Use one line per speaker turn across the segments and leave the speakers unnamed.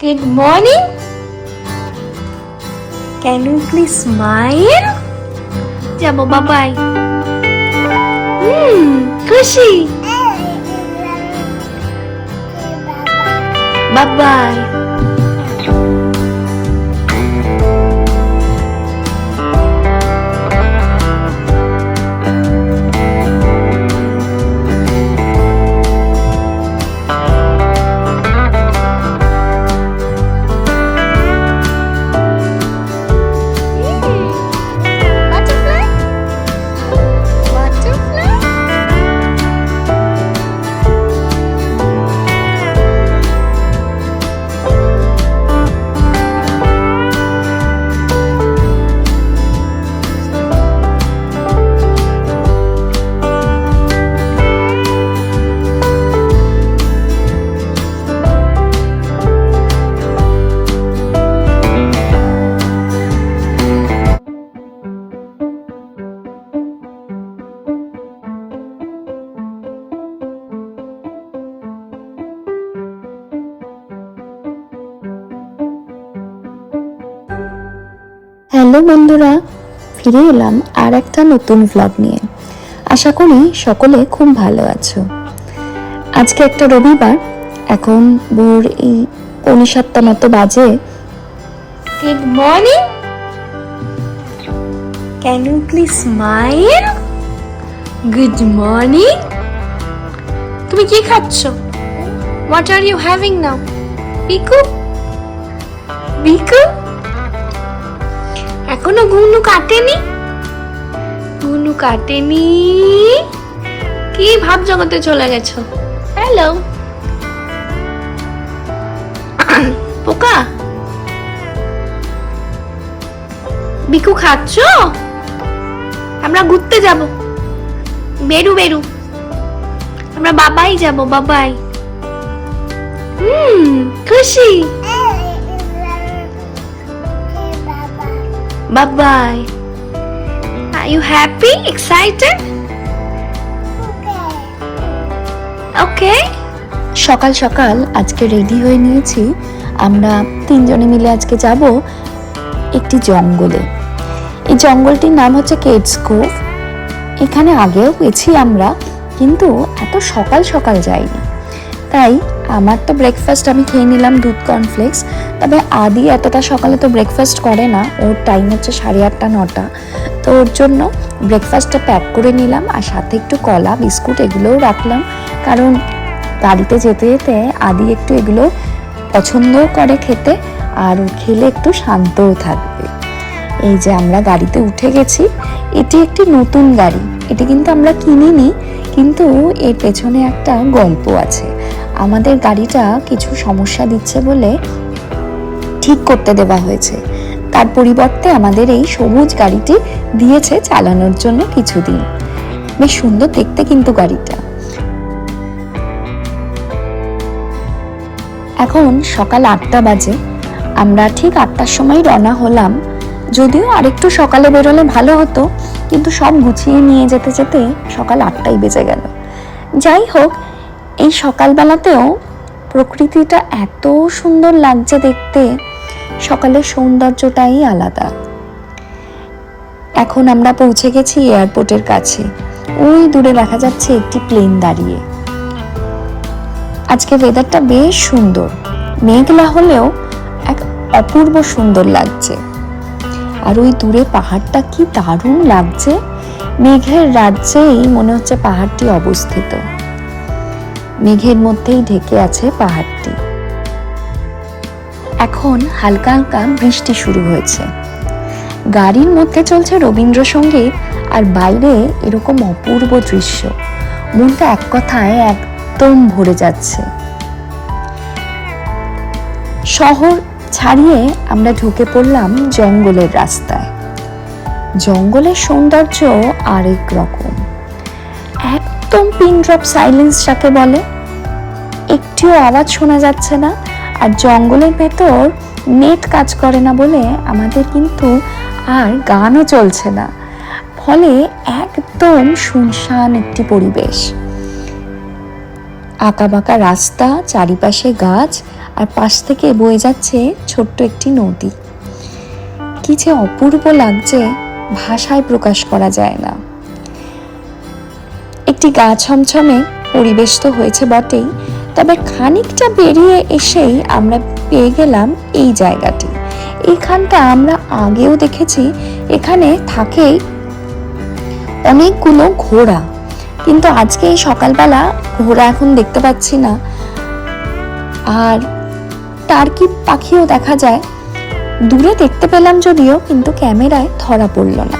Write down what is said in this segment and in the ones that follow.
Good morning. Can you please smile? Jamo bye. Hmm, cushy.
Bye bye. ফিরে এলাম আর একটা নতুন ভ্লগ নিয়ে আশা করি সকলে খুব ভালো আছো আজকে একটা রবিবার, এখন ভোর এই পৌনে সাতটা মতো বাজে
Good morning. Can you please smile? Good morning. তুমি কি খাচ্ছ? What are you having now Biku? Biku? এখনও ঘুনু কাটেনি? ঘুনু কাটেনি? কি ভাব জগতে চলে গেছো? হ্যালো? পোকা? বিকু খাচ্ছ? আমরা ঘুরতে যাব। বেরু বেরু। আমরা বাবাই যাব, বাবাই। হুম, খুশি। Babai are you happy excited okay
সকাল সকাল আজকে রেডি হয়ে নিয়েছি। আমরা তিনজনে মিলে আজকে যাব একটি জঙ্গলে। এই জঙ্গলটির নাম হচ্ছে কোভ এখানে আগেও গেছি আমরা, কিন্তু এত সকাল সকাল যাইনি। তাই আমার তো ব্রেকফাস্ট আমি খেয়ে নিলাম দুধ কর্নফ্লেক্স তবে আদি এতটা সকালে তো ব্রেকফাস্ট করে না। ওর টাইম হচ্ছে সাড়ে আটটা, নটা। তো ওর জন্য ব্রেকফাস্টটা প্যাক করে নিলাম আর সাথে একটু কলা, বিস্কুট এগুলোও রাখলাম। কারণ গাড়িতে যেতে যেতে আদি একটু এগুলো পছন্দও করে খেতে আর খেলে একটু শান্তও থাকবে। এই যে আমরা গাড়িতে উঠে গেছি, এটি একটি নতুন গাড়ি। এটি কিন্তু আমরা কিনিনি, কিন্তু এর পেছনে একটা গল্প আছে। আমাদের গাড়িটা কিছু সমস্যা দিচ্ছে বলে ঠিক করতে দেওয়া হয়েছে। তার পরিবর্তে আমাদের এই সবুজ গাড়িটি দিয়েছে চালানোর জন্য কিছুদিন। বেশ সুন্দর দেখতে কিন্তু গাড়িটা। এখন সকাল আটটা বাজে। আমরা ঠিক আটটার সময় রওনা হলাম। যদিও আরেকটু সকালে বেরোলে ভালো হতো, কিন্তু সব গুছিয়ে নিয়ে যেতে যেতে সকাল আটটাই বেজে গেল। যাই হোক এই সকালবেলাতেও প্রকৃতিটা এত সুন্দর লাগছে দেখতে। সকালের সৌন্দর্যটাই আলাদা। এখন আমরা পৌঁছে গেছি এয়ারপোর্টের কাছে। ওই দূরে দেখা যাচ্ছে একটি প্লেন দাঁড়িয়ে। আজকে ওয়েদারটা বেশ সুন্দর। মেঘলা হলেও এক অপূর্ব সুন্দর লাগছে। আর ওই দূরে পাহাড়টা কি দারুণ লাগছে। মেঘের রাজ্যেই মনে হচ্ছে পাহাড়টি অবস্থিত। মেঘের মধ্যেই ঢেকে আছে পাহাড়টি। এখন হালকা হালকা বৃষ্টি শুরু হয়েছে। গাড়ির মধ্যে চলছে রবীন্দ্রসঙ্গীত আর বাইরে এরকম অপূর্ব দৃশ্য। মনটা এক কথায় একদম ভরে যাচ্ছে। শহর ছাড়িয়ে আমরা ঢুকে পড়লাম জঙ্গলের রাস্তায়। জঙ্গলের সৌন্দর্য আরেক রকম। একদম পিন ড্রপ সাইলেন্স যাকে বলে একটিও আওয়াজ শোনা যাচ্ছে না আর জঙ্গলের ভেতর নেট কাজ করে না বলে আমাদের কিন্তু আর গানও চলছে না। ফলে একদম শুনশান একটি পরিবেশ। আঁকাবাঁকা রাস্তা, চারিপাশে গাছ আর পাশ থেকে বয়ে যাচ্ছে ছোট্ট একটি নদী। কি যে অপূর্ব লাগছে ভাষায় প্রকাশ করা যায় না। একটি গা ছমছমে পরিবেশ তো হয়েছে বটেই তবে খানিকটা বেরিয়ে এসেই আমরা পেয়ে গেলাম এই জায়গাটি। এইখানটা আমরা আগেও দেখেছি, এখানে থাকে অনেকগুলো ঘোড়া। কিন্তু আজকে এই সকালবেলা ঘোড়া এখন দেখতে পাচ্ছি না। আর টার্কি পাখিও দেখা যায়। দূরে দেখতে পেলাম যদিও, কিন্তু ক্যামেরায় ধরা পড়ল না।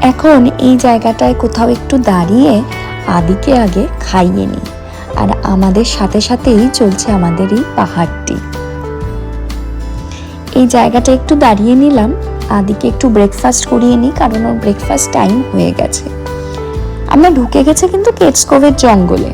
এখন এই জায়গাটায় কোথাও একটু দাঁড়িয়ে আদিকে আগে খাইয়ে নিই। আর আমাদের সাথে সাথেই চলছে আমাদের এই পাহাড়টি। এই জায়গাটা একটু দাঁড়িয়ে নিলাম, আদিকে একটু ব্রেকফাস্ট করিয়ে নিই, কারণ ওর ব্রেকফাস্ট টাইম হয়ে গেছে। আমরা ঢুকে গেছে কিন্তু কেটসকোভের জঙ্গলে।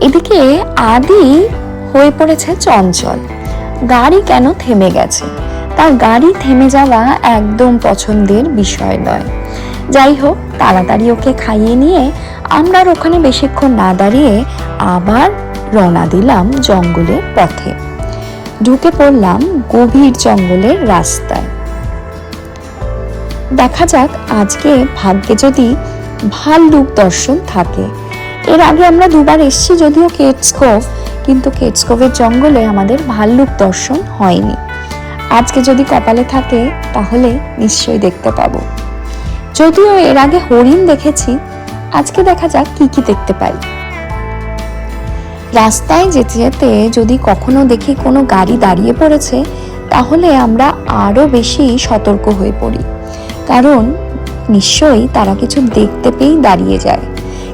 এদিকে আদি হয়ে পড়েছে চঞ্চল। গাড়ি কেন থেমে গেছে? তার গাড়ি থেমে যাওয়া একদম পছন্দের বিষয় নয়। যাই হোক, তাড়াতাড়ি ওকে খাইয়ে নিয়ে আমরা আর ওখানে বেশিক্ষণ না দাঁড়িয়ে আবার রওনা দিলাম জঙ্গলের পথে। ঢুকে পড়লাম গভীর জঙ্গলের রাস্তায়। দেখা যাক আজকে ভাগ্যে যদি ভাল্লুক দর্শন থাকে। এর আগে আমরা দুবার এসেছি যদিও কেটসকোভ, কিন্তু কেটসকোভের জঙ্গলে আমাদের ভাল্লুক দর্শন হয়নি। আজকে যদি কপালে থাকে, তাহলে নিশ্চয়ই দেখতে পাবো। যদিও এর আগে হরিণ দেখেছি আজকে দেখা যাক কি কি দেখতে পাই। রাস্তায় যেতে যেতে যদি কখনো দেখি কোনো গাড়ি দাঁড়িয়ে পড়েছে, তাহলে আমরা আরও বেশি সতর্ক হয়ে পড়ি। কারণ নিশ্চয়ই তারা কিছু দেখতে পেয়েই দাঁড়িয়ে যায়।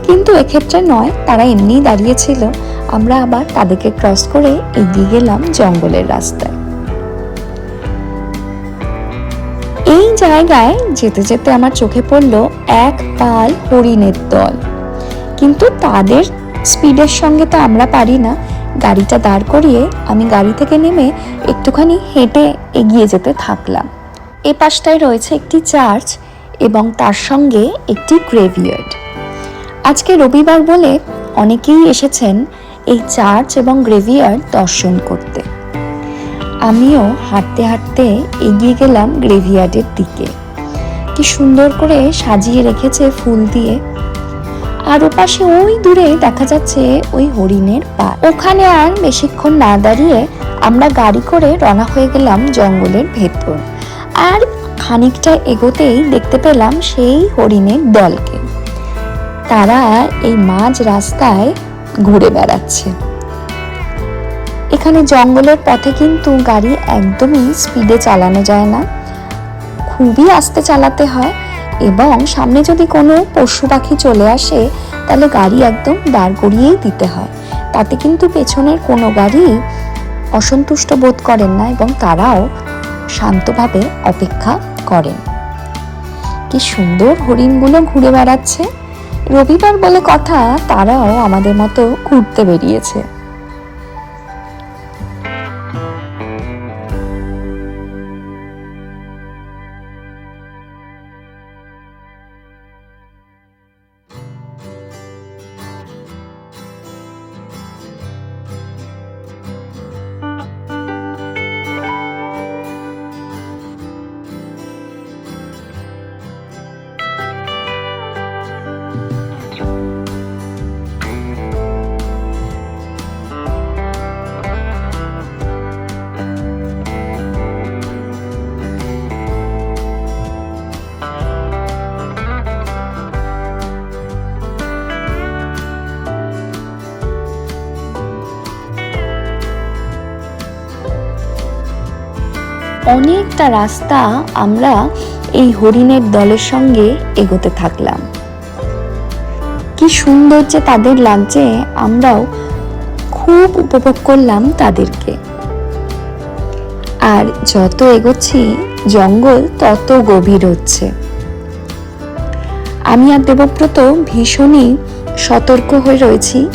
কিন্তু এক্ষেত্রে নয়, তারা এমনিই দাঁড়িয়েছিল আমরা আবার তাদেরকে ক্রস করে এগিয়ে গেলাম জঙ্গলের রাস্তায়। জায়গায় যেতে যেতে আমার চোখে পড়ল এক পাল হরিণের দল। কিন্তু তাদের স্পিডের সঙ্গে তো আমরা পারি না। গাড়িটা দাঁড় করিয়ে আমি গাড়ি থেকে নেমে একটুখানি হেঁটে এগিয়ে যেতে থাকলাম। এ পাশটায় রয়েছে একটি চার্চ এবং তার সঙ্গে একটি গ্রেভিয়ার্ড। আজকে রবিবার বলে অনেকেই এসেছেন এই চার্চ এবং গ্রেভিয়ার্ড দর্শন করতে। আমিও হাঁটতে হাঁটতে এগিয়ে গেলাম গ্রেভিয়ার্ডের দিকে। কি সুন্দর করে সাজিয়ে রেখেছে ফুল দিয়ে। আর ওপাশে ওই দূরে দেখা যাচ্ছে ওই হরিণের পা ওখানে আর বেশিক্ষণ না দাঁড়িয়ে আমরা গাড়ি করে রওনা হয়ে গেলাম জঙ্গলের ভেতর। আর খানিকটা এগোতেই দেখতে পেলাম সেই হরিণের দলকে। তারা এই মাঝ রাস্তায় ঘুরে বেড়াচ্ছে। এখানে জঙ্গলের পথে কিন্তু গাড়ি একদমই স্পিডে চালানো যায় না। খুবই আস্তে চালাতে হয় এবং সামনে যদি কোনো পশু পাখি চলে আসে, তাহলে গাড়ি একদম দাঁড় করিয়েই দিতে হয়। তাতে কিন্তু পেছনের কোনো গাড়ি অসন্তুষ্ট বোধ করেন না এবং তারাও শান্তভাবে অপেক্ষা করেন। কি সুন্দর হরিণগুলো ঘুরে বেড়াচ্ছে। রবিবার বলে কথা, তারাও আমাদের মতো ঘুরতে বেরিয়েছে। অনেকটা রাস্তা আমরা এই হরিণের দলের সঙ্গে এগোতে থাকলাম। কি সুন্দর যে তাদের লাগছে, আমরাও খুব উপভোগ করলাম তাদেরকে। আর যত এগোচ্ছি, জঙ্গল তত গভীর হচ্ছে। আমি আর দেবব্রত ভীষণই সতর্ক হয়ে রয়েছি।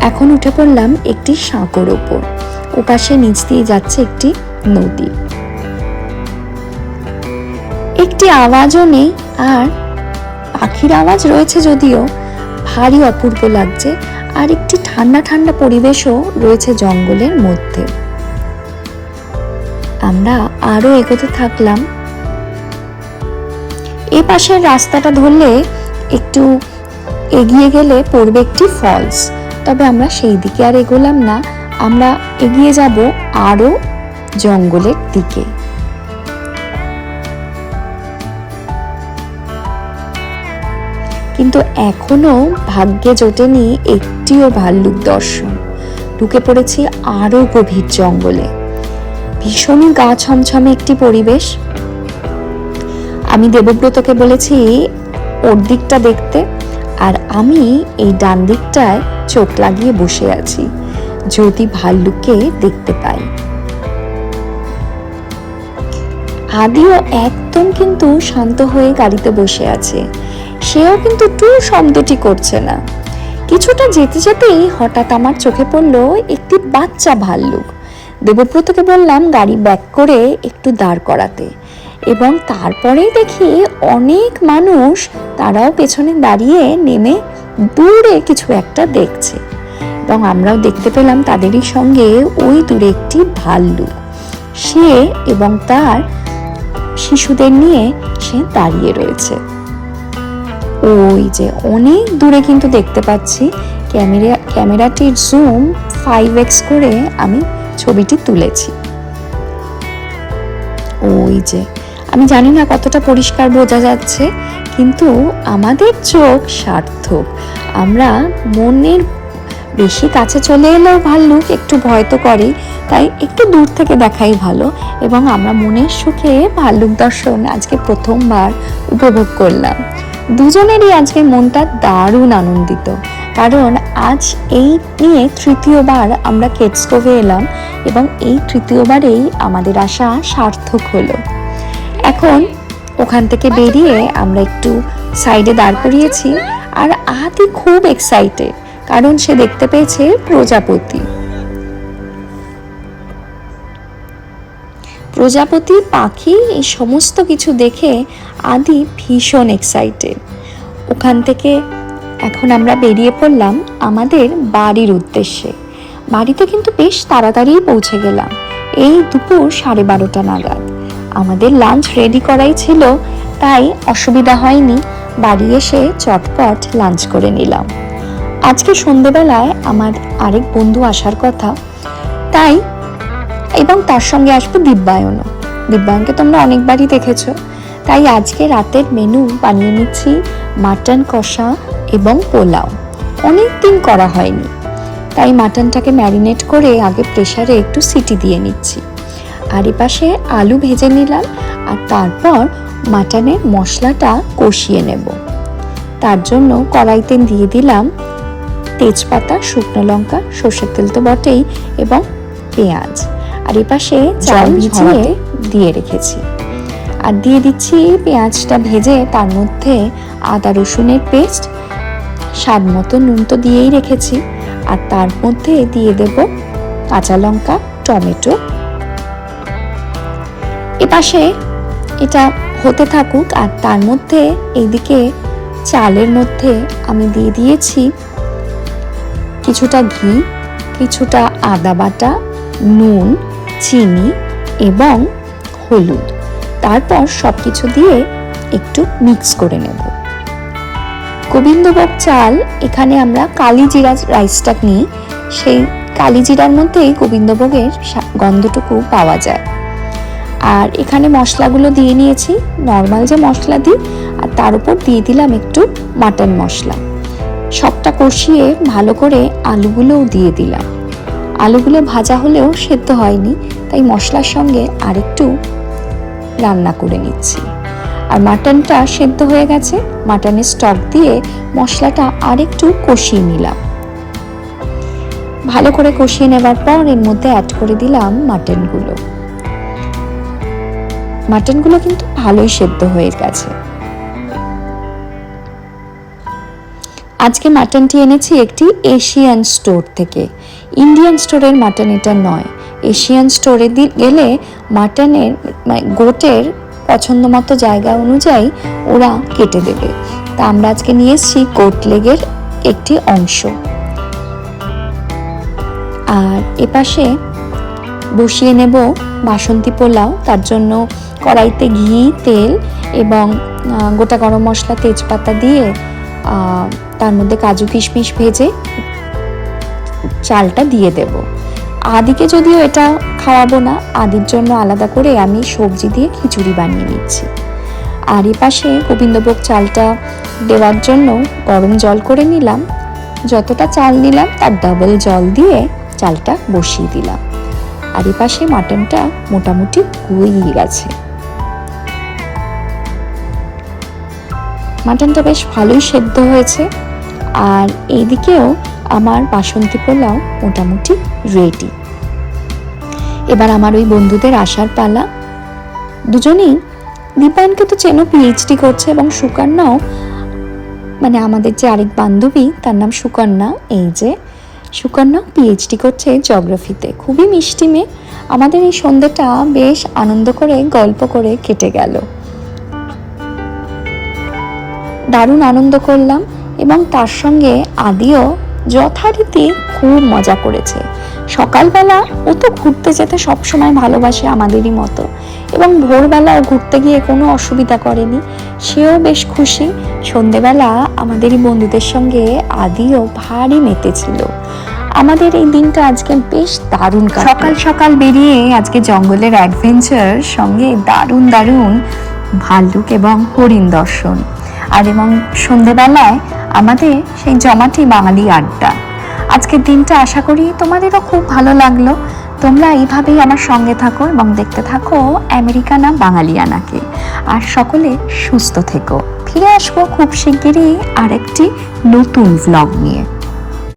এখন উঠে পড়লাম একটি সাঁকোর ওপর। ওপাশে নিচ দিয়ে যাচ্ছে একটি নদী। একটি আওয়াজও নেই আর পাখির আওয়াজ রয়েছে যদিও ভারী অপূর্ব লাগছে, আর একটি ঠান্ডা ঠান্ডা পরিবেশও রয়েছে জঙ্গলের মধ্যে। আমরা আরও এগোতে থাকলাম। এ পাশের রাস্তাটা ধরলে একটু এগিয়ে গেলে পড়বে একটি ফলস তবে আমরা সেই দিকে আর এগোলাম না। আমরা এগিয়ে যাব আরও জঙ্গলের দিকে। কিন্তু এখনও ভাগ্যে জোটেনি একটিও ভাল্লুক দর্শন। ঢুকে পড়েছি আরও গভীর জঙ্গলে। ভীষণই গা ছমছমে একটি পরিবেশ। আমি দেবব্রতকে বলেছি, ওর দিকটা দেখতে। আর আমি এই ডান দিকটায় চোখ লাগিয়ে বসে আছি, যদি ভাল্লুককে দেখতে পাই। আদিও একদম কিন্তু শান্ত হয়ে গাড়িতে বসে আছে। সেও কিন্তু টু শব্দটি করছে না। কিছুটা যেতে যেতেই হঠাৎ আমার চোখে পড়ল একটি বাচ্চা ভাল্লুক। দেবব্রতকে বললাম, গাড়ি ব্যাক করে একটু দাঁড় করাতে। এবং তারপরেই দেখি অনেক মানুষ তারাও পেছনে দাঁড়িয়ে নেমে দূরে কিছু একটা দেখছে। এবং আমরাও দেখতে পেলাম তাদেরই সঙ্গে ওই দূরে একটি ভাল্লুক। সে এবং তার শিশুদের নিয়ে সে দাঁড়িয়ে রয়েছে। ওই যে অনেক দূরে কিন্তু দেখতে পাচ্ছি, ক্যামেরা, ক্যামেরাটির জুম ফাইভ এক্স করে আমি ছবিটি তুলেছি। ওই যে, আমি জানি না কতটা পরিষ্কার বোঝা যাচ্ছে, কিন্তু আমাদের চোখ সার্থক। আমরা মনের বেশি কাছে চলে এলেও ভাল্লুক, একটু ভয় তো করেই, তাই একটু দূর থেকে দেখাই ভালো। এবং আমরা মনের সুখে ভাল্লুক দর্শন আজকে প্রথমবার উপভোগ করলাম। দুজনেরই আজকে মনটা দারুণ আনন্দিত। কারণ আজ এই নিয়ে তৃতীয়বার আমরা কেটসকোভে এলাম এবং এই তৃতীয়বারেই আমাদের আশা সার্থক হলো। এখন ওখান থেকে বেরিয়ে আমরা একটু সাইডে দাঁড় করিয়েছি, আর আদি খুব এক্সাইটেড কারণ সে দেখতে পেয়েছে প্রজাপতি। প্রজাপতি, পাখি, এই সমস্ত কিছু দেখে আদি ভীষণ এক্সাইটেড ওখান থেকে এখন আমরা বেরিয়ে পড়লাম আমাদের বাড়ির উদ্দেশ্যে। বাড়িতে কিন্তু বেশ তাড়াতাড়ি পৌঁছে গেলাম। এই দুপুর সাড়ে বারোটা নাগাদ। আমাদের লাঞ্চ রেডি করাই ছিল, তাই অসুবিধা হয়নি। বাড়ি এসে চটপট লাঞ্চ করে নিলাম। আজকে সন্ধেবেলায় আমার আরেক বন্ধু আসার কথা। তাই এবং তার সঙ্গে আসবে দিব্যায়নও। দিব্যায়নকে তোমরা অনেকবারই দেখেছ। তাই আজকে রাতের মেনু বানিয়ে নিচ্ছি মাটন কষা এবং পোলাও। অনেক দিন করা হয়নি। তাই মাটনটাকে ম্যারিনেট করে আগে প্রেসারে একটু সিটি দিয়ে নিচ্ছি। আর এপাশে আলু ভেজে নিলাম আর তারপর মাটনের মশলাটা কষিয়ে নেব। তার জন্য কড়াইতে দিয়ে দিলাম তেজপাতা শুকনো লঙ্কা সর্ষের তেল তো বটেই এবং পেঁয়াজ। আর এপাশে চাল ভিজিয়ে দিয়ে রেখেছি। আর দিয়ে দিচ্ছি পেঁয়াজটা ভেজে তার মধ্যে আদা রসুনের পেস্ট স্বাদ মতো নুন তো দিয়েই রেখেছি। আর তার মধ্যে দিয়ে দেব কাঁচা লঙ্কা টমেটো। এপাশে এটা হতে থাকুক আর তার মধ্যে এইদিকে চালের মধ্যে আমি দিয়ে দিয়েছি কিছুটা ঘি, কিছুটা আদা বাটা, নুন, চিনি এবং হলুদ। তারপর সব কিছু দিয়ে একটু মিক্স করে নেব। গোবিন্দভোগ চাল, এখানে আমরা কালি জিরা রাইসটা নিই। সেই কালি জিরার মধ্যেই গোবিন্দভোগের গন্ধটুকু পাওয়া যায়। আর এখানে মশলাগুলো দিয়ে নিয়েছি। নর্মাল যে মশলা দিই, আর তার উপর দিয়ে দিলাম একটু মাটন মশলা। সবটা কষিয়ে ভালো করে আলুগুলোও দিয়ে দিলাম। আলুগুলো ভাজা হলেও সেদ্ধ হয়নি, তাই মশলার সঙ্গে আরেকটু রান্না করে নিচ্ছি। আর মাটনটা সেদ্ধ হয়ে গেছে, মাটনের স্টক দিয়ে মশলাটা আরেকটু কষিয়ে নিলাম। ভালো করে কষিয়ে নেবার পর এর মধ্যে অ্যাড করে দিলাম মাটনগুলো। মাটনগুলো কিন্তু ভালোই সেদ্ধ হয়ে গেছে। আজকে মাটনটি এনেছি একটি এশিয়ান স্টোর থেকে। ইন্ডিয়ান স্টোরের মাটন এটা নয়। এশিয়ান স্টোরে গেলে মাটনের গোটের পছন্দ মতো জায়গা অনুযায়ী ওরা কেটে দেবে। তা আমরা আজকে নিয়ে এসেছি কোট লেগের একটি অংশ। আর এপাশে বসিয়ে নেব বাসন্তী পোলাও। তার জন্য কড়াইতে ঘি, তেল এবং গোটা গরম মশলা, তেজপাতা দিয়ে তার মধ্যে কাজু কিশমিশ ভেজে চালটা দিয়ে দেব। আদিকে যদিও এটা খাওয়াবো না, আদির জন্য আলাদা করে আমি সবজি দিয়ে খিচুড়ি বানিয়ে নিচ্ছি। আর এ পাশে গোবিন্দভোগ চালটা দেওয়ার জন্য গরম জল করে নিলাম। যতটা চাল নিলাম তার ডাবল জল দিয়ে চালটা বসিয়ে দিলাম। আর এ পাশে মাটনটা মোটামুটি হয়ে গেছে। মাটনটা বেশ ভালোই সেদ্ধ হয়েছে। আর এইদিকেও আমার বাসন্তী পোলাও মোটামুটি রেডি এবার আমার ওই বন্ধুদের আসার পালা। দুজনেই দীপায়নকে তো চেনো পিএইচডি করছে এবং সুকন্যাও। মানে আমাদের যে আরেক বান্ধবী, তার নাম সুকন্যা, এই যে সুকন্যা পিএইচডি করছে জিওগ্রাফিতে খুবই মিষ্টি মেয়ে। আমাদের এই সন্ধ্যেটা বেশ আনন্দ করে, গল্প করে কেটে গেল। দারুণ আনন্দ করলাম। এবং তার সঙ্গে আদিও যথারীতি খুব মজা করেছে। সকালবেলা ও তো ঘুরতে যেতে সবসময় ভালোবাসে আমাদেরই মতো এবং ভোরবেলাও ঘুরতে গিয়ে কোনো অসুবিধা করেনি। সেও বেশ খুশি। সন্ধেবেলা আমাদেরই বন্ধুদের সঙ্গে আদিও ভারী মেতেছিল। আমাদের এই দিনটা আজকে বেশ দারুণ সকাল সকাল বেরিয়ে আজকে জঙ্গলের অ্যাডভেঞ্চার সঙ্গে দারুণ দারুণ ভাল্লুক এবং হরিণ দর্শন। আর এবং সন্ধেবেলায় আমাদের সেই জমাটি বাঙালি আড্ডা। আজকের দিনটা আশা করি তোমাদেরও খুব ভালো লাগল। তোমরা এইভাবেই আমার সঙ্গে থাকো এবং দেখতে থাকো আমেরিকানা বাঙালিয়ানাকে। আর সকলে সুস্থ থেকো। ফিরে আসব খুব শিগগিরই আরেকটি নতুন ভ্লগ নিয়ে।